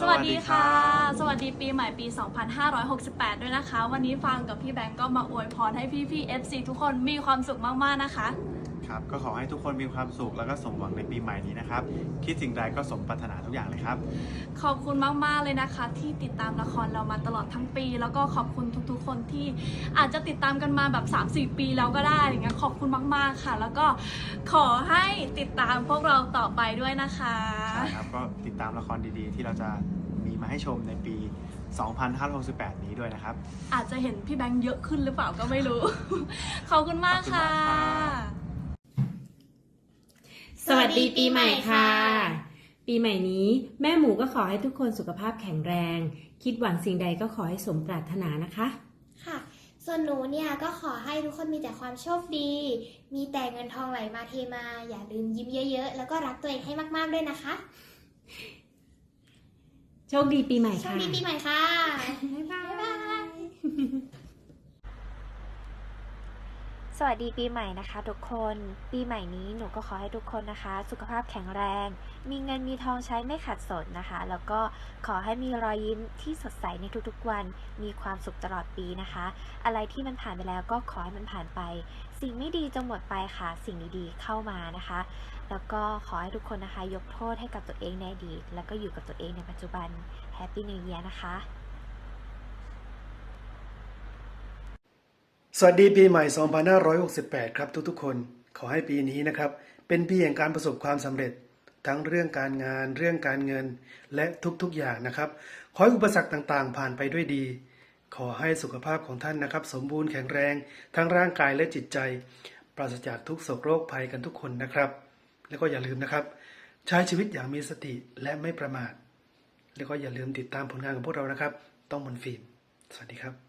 สวัสดีค่ะ สวัสดีปีใหม่ปี 2568 ด้วยนะคะ วันนี้ฟังกับพี่แบงก์ก็มาอวยพรให้พี่พี่ๆ FC ทุกคนมีความสุขมากๆนะคะ ครับ ก็ขอให้ทุกคนมีความสุขแล้วก็สมหวังในปีใหม่นี้นะครับ คิดสิ่งใดก็สมปรารถนาทุกอย่างเลยครับ ขอบคุณมากๆเลยนะคะ ที่ติดตามละครเรามาตลอดทั้งปี แล้วก็ขอบคุณทุกๆ คนที่อาจจะติดตามกันมาแบบ 3-4 ปีแล้วก็ได้อย่างเงี้ยขอบคุณมาก ๆค่ะ แล้วก็ขอให้ติดตามพวกเราต่อไปด้วยนะคะ ใช่ครับก็ ติดตามละครดีๆ ที่เราจะมีมาให้ชมในปี 2568 นี้ด้วยนะครับ อาจจะเห็นพี่แบงค์เยอะขึ้นหรือเปล่าก็ไม่รู้ ขอบคุณมากค่ะ ขอบคุณมากครับ สวัสดีปีใหม่ค่ะ ปีใหม่นี้แม่หมูก็ขอให้ทุกคนสุขภาพแข็งแรง คิดหวังสิ่งใดก็ขอให้สมปรารถนานะคะ ค่ะ ส่วนหนูเนี่ยก็ขอให้ทุกคนมีแต่ความโชคดี มีแต่เงินทองไหลมาเทมา อย่าลืมยิ้มเยอะๆ แล้วก็รักตัวเองให้มากๆด้วยนะคะ โชคดีปีใหม่โชค่ะดีปีใหม่ค่ะ บ๊ายบาย สวัสดีปีใหม่นะคะทุกคน ปีใหม่นี้หนูก็ขอให้ทุกคนนะคะ สุขภาพแข็งแรง มีเงินมีทองใช้ไม่ขาดสนนะคะ แล้วก็ขอให้มีรอยยิ้มที่สดใสในทุกๆวัน มีความสุขตลอดปีนะคะ อะไรที่มันผ่านไปแล้วก็ขอให้มันผ่านไป สิ่งไม่ดีจงหมดไปค่ะ สิ่งดีๆเข้ามานะคะ แล้วก็ขอให้ทุกคนนะคะ ยกโทษให้กับตัวเองในอดีตแล้วก็อยู่กับตัวเองในปัจจุบัน Happy New Year นะคะ สวัสดีปีใหม่ 2568 ครับทุกๆ คนขอให้ปีนี้นะครับ เป็นปีแห่งการประสบความสำเร็จ ทั้งเรื่องการงานเรื่องการเงินและทุกๆ อย่างนะครับ ขอให้อุปสรรคต่างๆ ผ่านไปด้วยดี ขอให้สุขภาพของท่านนะครับ สมบูรณ์แข็งแรง ทั้งร่างกายและจิตใจ ปราศจากทุกโศกโรคภัยกันทุกคนนะครับ แล้วก็อย่าลืมนะครับ ใช้ชีวิตอย่างมีสติและไม่ประมาท แล้วก็อย่าลืมติดตามผลงานของพวกเรานะครับ ต้องบนฟิล์มสวัสดีครับ